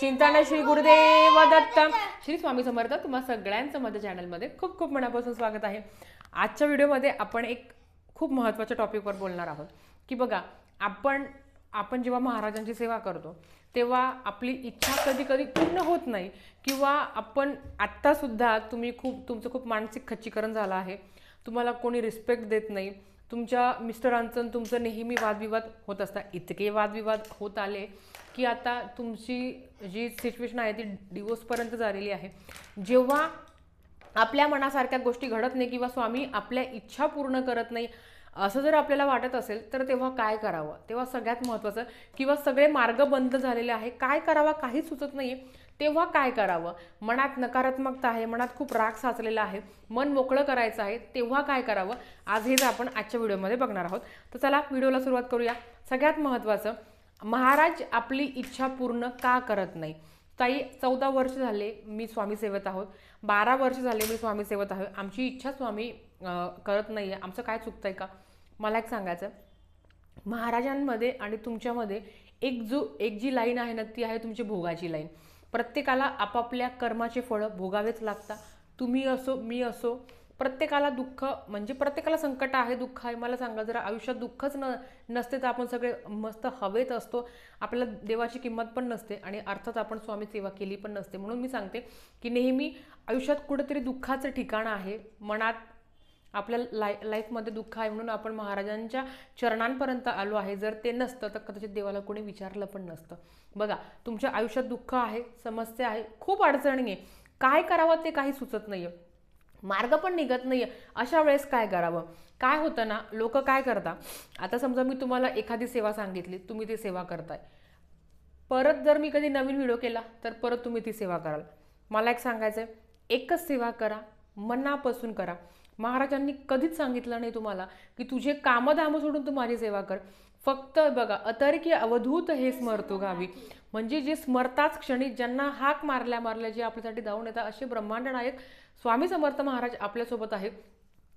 चिंतन श्री गुरुदेव दत्त. श्री स्वामी समर्थ तुम्हा सगळ्यांचं माझ्या चॅनलमध्ये खूप खूप मनापासून स्वागत आहे. आजच्या व्हिडिओमध्ये आपण एक खूप महत्त्वाच्या टॉपिकवर बोलणार आहोत. की बघा आपण आपण जेव्हा महाराजांची सेवा करतो तेव्हा आपली इच्छा कधी कधी पूर्ण होत नाही. किंवा आपण आत्तासुद्धा तुम्ही खूप तुमचं खूप मानसिक खच्चीकरण झालं आहे. तुम्हाला कोणी रिस्पेक्ट देत नाही. तुमच्या मिस्टरांचं तुमचं नेहमी वादविवाद होत असतात. इतके वादविवाद होत आले की आता तुमची जी सिच्युएशन आहे ती डिवोर्सपर्यंत झालेली आहे. जेव्हा आपल्या मनासारख्या गोष्टी घडत नाही किंवा स्वामी आपल्या इच्छा पूर्ण करत नाही असं जर आपल्याला वाटत असेल तर तेव्हा काय करावं? तेव्हा सगळ्यात महत्त्वाचं किंवा सगळे मार्ग बंद झालेले आहे. काय करावा? काहीच सुचत नाही आहे तेव्हा काय करावं? मनात नकारात्मकता आहे मनात खूप राग साचलेला आहे मन मोकळं करायचं आहे तेव्हा काय करावं? आज हेच आपण आजच्या व्हिडिओमध्ये बघणार आहोत. तर चला व्हिडिओला सुरुवात करूया. सगळ्यात महत्त्वाचं महाराज आपली इच्छा पूर्ण का करत नाही? ताई चौदा वर्ष झाले मी स्वामी सेवत आहोत. बारा वर्ष झाले मी स्वामी सेवत आहोत. आमची इच्छा स्वामी करत नाही आहे आमचं काय चुकतंय का? मला एक सांगायचं महाराजांमध्ये आणि तुमच्यामध्ये एक जो एक जी लाईन आहे ना ती आहे तुमची भोगाची लाईन. प्रत्येकाला आपापल्या कर्माचे फळं भोगावेच लागतात. तुम्ही असो मी असो प्रत्येकाला दुःख म्हणजे प्रत्येकाला संकट आहे दुःख आहे. मला सांगा जरा आयुष्यात दुःखच न नसते तर आपण सगळे मस्त हवेत असतो. आपल्याला देवाची किंमत पण नसते आणि अर्थात आपण स्वामी सेवा केली पण नसते. म्हणून मी सांगते की नेहमी आयुष्यात कुठेतरी दुःखाचं ठिकाण आहे. मनात आपल्या लाय लाईफमध्ये दुःख आहे म्हणून आपण महाराजांच्या चरणांपर्यंत आलो आहे. जर ते नसतं तर कदाचित देवाला कोणी विचारलं पण नसतं. बघा तुमच्या आयुष्यात दुःख आहे समस्या आहे खूप अडचणी आहे. काय करावं ते काही सुचत नाही आहे मार्ग पण निघत नाही आहे अशा वेळेस काय करावं? काय होतं ना लोक काय करता? आता समजा मी तुम्हाला एखादी सेवा सांगितली तुम्ही ती सेवा करताय. परत जर मी कधी नवीन व्हिडिओ केला तर परत तुम्ही ती सेवा कराल. मला एक सांगायचं आहे एकच सेवा करा मनापासून करा. महाराजांनी कधीच सांगितलं नाही तुम्हाला की तुझे कामधाम सोडून तू माझी सेवा कर. फक्त बघा अतर्की अवधूत हे स्मरतो गावी. म्हणजे जे स्मरताच क्षणी ज्यांना हाक मारल्या मारल्या जे आपल्यासाठी धावून येतात असे ब्रह्मांड नायक स्वामी समर्थ महाराज आपल्यासोबत आहेत.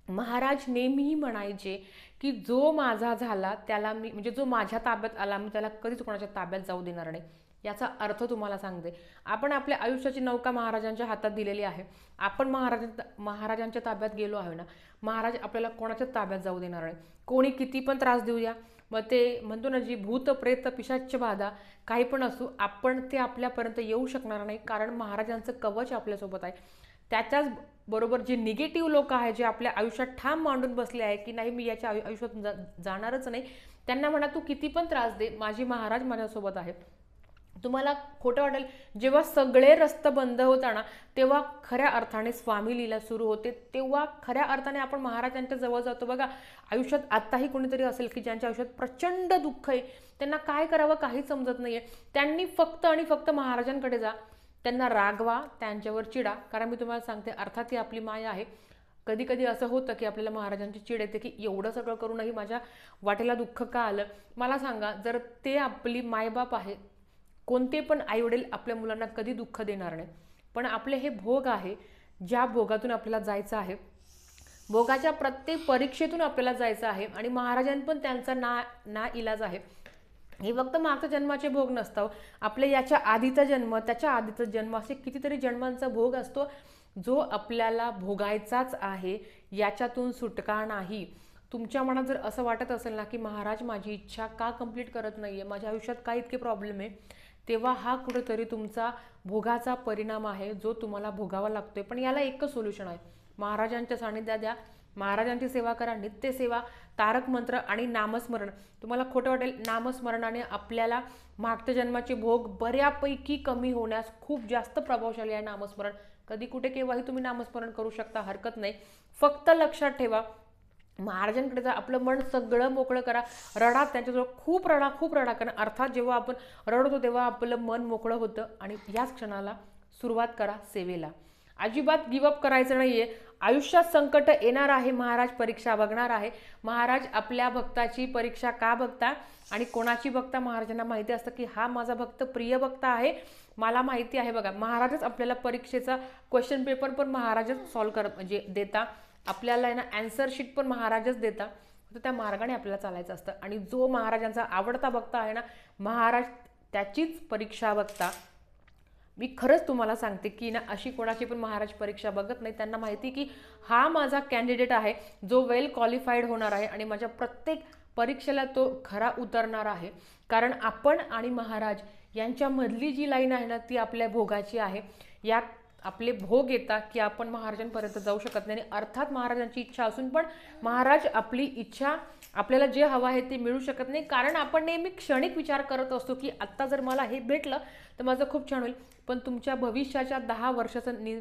महाराज नेहमी म्हणायचे की जो माझा झाला त्याला मी म्हणजे जो माझ्या ताब्यात आला मी त्याला कधीच कोणाच्या ताब्यात जाऊ देणार नाही. याचा अर्थ तुम्हाला सांगते. आपण आपल्या आयुष्याची नौका महाराजांच्या हातात दिलेली आहे. आपण महाराज महाराजांच्या ताब्यात गेलो आहे ना महाराज आपल्याला कोणाच्या ताब्यात जाऊ देणार नाही. कोणी किती पण त्रास देऊया. मग ते म्हणतो ना जी भूत प्रेत पिशाच्य बाधा काही पण असू आपण ते आपल्यापर्यंत येऊ शकणार नाही कारण महाराजांचं कवच आपल्यासोबत आहे. त्याच्याच बरोबर जे निगेटिव्ह लोक आहे जे आपल्या आयुष्यात ठाम मांडून बसले आहे की नाही मी याच्या आयु- आयुष्यात जा जाणारच नाही त्यांना म्हणा तू किती पण त्रास दे माझी महाराज माझ्यासोबत आहे. तुम्हाला खोटं वाटेल. जेव्हा सगळे रस्ते बंद होताना तेव्हा खऱ्या अर्थाने स्वामी लीला सुरू होते. तेव्हा खऱ्या अर्थाने आपण महाराजांच्या जवळ जातो. बघा आयुष्यात आत्ताही कोणीतरी असेल की ज्यांच्या आयुष्यात प्रचंड दुःख आहे त्यांना काय करावं काही समजत नाहीये. त्यांनी फक्त आणि फक्त महाराजांकडे जा. त्यांना रागवा त्यांच्यावर चिडा. कारण मी तुम्हाला सांगते अर्थात ही आपली माया आहे. कधी कधी असं होतं की आपल्याला महाराजांची चिड येते की एवढं सगळं करूनही माझ्या वाटेला दुःख का आलं? मला सांगा जर ते आपली मायबाप आहे कोणते पण आईवडील आपल्या मुलांना कधी दुःख देणार नाही पण आपले हे भोग आहे ज्या भोगातून आपल्याला जायचं आहे भोगाच्या प्रत्येक परीक्षेतून आपल्याला जायचं आहे आणि महाराजांनी पण त्यांचा ना ना इलाज आहे. हे फक्त मागच्या जन्माचे भोग नसतं हो. आपल्या याच्या आधीचा जन्म त्याच्या आधीचा जन्म असे कितीतरी जन्मांचा भोग असतो जो आपल्याला भोगायचाच आहे याच्यातून सुटका नाही. तुमच्या मनात जर असं वाटत असेल ना की महाराज माझी इच्छा का कंप्लीट करत नाही आहे माझ्या आयुष्यात काय इतके प्रॉब्लेम आहे तेव्हा हा कुठेतरी तुमचा भोगाचा परिणाम आहे जो तुम्हाला भोगावा लागतोय. पण याला एकच सोल्युशन आहे. महाराजांच्या सानिध्यात द्या. महाराजांची सेवा करा. नित्य सेवा तारक मंत्र आणि नामस्मरण. तुम्हाला खोटं वाटेल नामस्मरणाने आपल्याला मागच्या जन्माचे भोग बऱ्यापैकी कमी होण्यास खूप जास्त प्रभावशाली आहे नामस्मरण. कधी कुठे केव्हाही तुम्ही नामस्मरण करू शकता हरकत नाही. फक्त लक्षात ठेवा महाराजांकडे जा आपलं मन सगळं मोकळं करा. रडा त्यांच्याजवळ खूप रडा खूप रडा. कारण अर्थात जेव्हा आपण रडतो तेव्हा आपलं मन मोकळं होतं. आणि याच क्षणाला सुरुवात करा सेवेला. अजिबात गिवअप करायचं नाही आहे आयुष्यात संकट येणार आहे. महाराज परीक्षा बघणार आहे. महाराज आपल्या भक्ताची परीक्षा का बघता आणि कोणाची बघता महाराजांना माहिती असतं की हा माझा भक्त प्रिय भक्त आहे. मला माहिती आहे बघा. महाराजच आपल्याला परीक्षेचा क्वेश्चन पेपर पण महाराजच सॉल्व कर म्हणजे देता. आपल्याला आहे ना अँसर शीट पण महाराजच देता. तर त्या मार्गाने आपल्याला चालायचं असतं. आणि जो महाराजांचा आवडता बघता आहे ना महाराज त्याचीच परीक्षा बघता. मी खरंच तुम्हाला सांगते की ना अशी कोणाची पण महाराज परीक्षा बघत नाही. त्यांना माहिती की हा माझा कॅन्डिडेट आहे जो वेल क्वालिफाईड होणार आहे आणि माझ्या प्रत्येक परीक्षेला तो खरा उतरणार आहे. कारण आपण आणि महाराज यांच्यामधली जी लाईन आहे ना ती आपल्या भोगाची आहे. या आपले भोग येतात की आपण महाराजांपर्यंत जाऊ शकत नाही. आणि अर्थात महाराजांची इच्छा असून पण महाराज आपली इच्छा आपल्याला जे हवं आहे ते मिळू शकत नाही. कारण आपण नेहमी क्षणिक विचार करत असतो की आत्ता जर मला हे भेटलं तर माझं खूप छान होईल. पण तुमच्या भविष्याच्या दहा वर्षाचा नि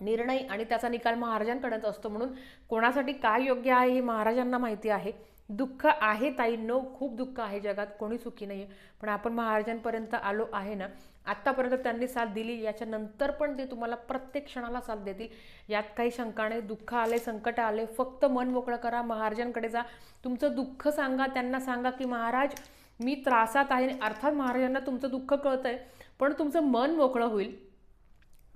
निर्णय आणि त्याचा निकाल महाराजांकडेच असतो म्हणून कोणासाठी काय योग्य आहे हे महाराजांना माहिती आहे. दुःख आहे ताई नो खूप दुःख आहे जगात कोणी सुखी नाही आहे पण आपण महाराजांपर्यंत आलो आहे ना आत्तापर्यंत त्यांनी साथ दिली याच्यानंतर पण ते तुम्हाला प्रत्येक क्षणाला साथ देतील. यात काही शंका नाही दुःख आले संकट आले फक्त मन मोकळं करा महाराजांकडे जा. तुमचं दुःख सांगा त्यांना सांगा की महाराज मी त्रासात आहे. अर्थात महाराजांना तुमचं दुःख कळतंय पण तुमचं मन मोकळं होईल.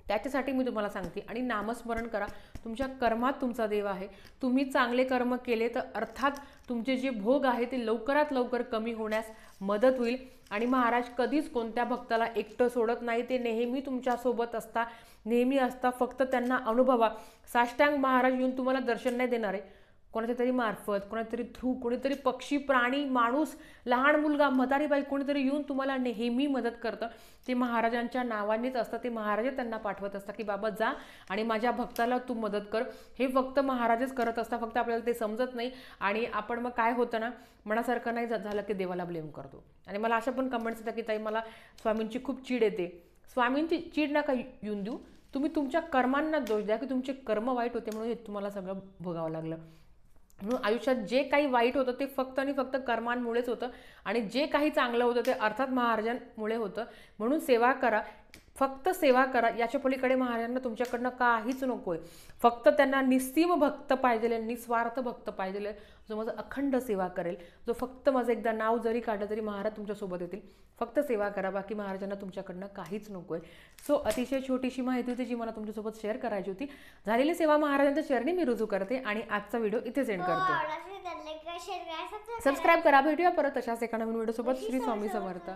त्याच्यासाठी मी तुम्हाला सांगते. आणि नामस्मरण करा. तुमच्या कर्मात तुमचा देव आहे. तुम्ही चांगले कर्म केले तर अर्थात तुमचे जे भोग आहे ते लवकरात लवकर कमी होण्यास मदत होईल. आणि महाराज कधीच कोणत्या भक्ताला एकटं सोडत नाही. ते नेहमी तुमच्यासोबत असता. नेहमी असता. फक्त त्यांना अनुभवा. साष्टांग महाराज येऊन तुम्हाला दर्शन नाही देणार. आहे कोणाच्या तरी मार्फत कोणातरी थ्रू कोणीतरी पक्षी प्राणी माणूस लहान मुलगा म्हातारी बाई कोणीतरी येऊन तुम्हाला नेहमी मदत करतं. ते महाराजांच्या नावानेच असतं. ते महाराज त्यांना पाठवत असतात की बाबा जा आणि माझ्या भक्ताला तू मदत कर. हे फक्त महाराजच करत असतात. फक्त आपल्याला ते समजत नाही. आणि आपण मग काय होतं ना मनासारखं नाही झा- झालं की देवाला ब्लेम करतो. आणि मला अशा पण कमेंट्स येतात की ताई मला स्वामींची खूप चीड येते. स्वामींची चीड नका येऊन देऊ. तुम्ही तुमच्या कर्मांना दोष द्या की तुमचे कर्म वाईट होते म्हणून हे तुम्हाला सगळं भोगावं लागलं. म्हणून आयुष्यात जे काही वाईट होतं ते फक्त आणि फक्त कर्मांमुळेच होतं आणि जे काही चांगलं होतं ते अर्थात महाराजांमुळे होतं. म्हणून सेवा करा. फक्त सेवा करा. याच्या पलीकडे महाराजांना तुमच्याकडनं काहीच नको आहे फक्त त्यांना निस्सीम भक्त पाहिजे निस्वार्थ भक्त पाहिजे जो माझं अखंड सेवा करेल जो फक्त माझं एकदा नाव जरी काढलं तरी महाराज तुमच्यासोबत येतील. फक्त सेवा करा बाकी महाराजांना तुमच्याकडनं काहीच नको आहे सो अतिशय छोटीशी माहिती होती जी मला तुमच्यासोबत शेअर करायची होती. झालेली सेवा महाराजांच्या चरणी मी रुजू करते आणि आजचा व्हिडिओ इथे सेंड करते. आवडला असेल तर like करा, share करा, subscribe करा. सबस्क्राईब करा भेटूया परत अशाच एका नवीन व्हिडिओ सोबत. श्री स्वामी समर्थ.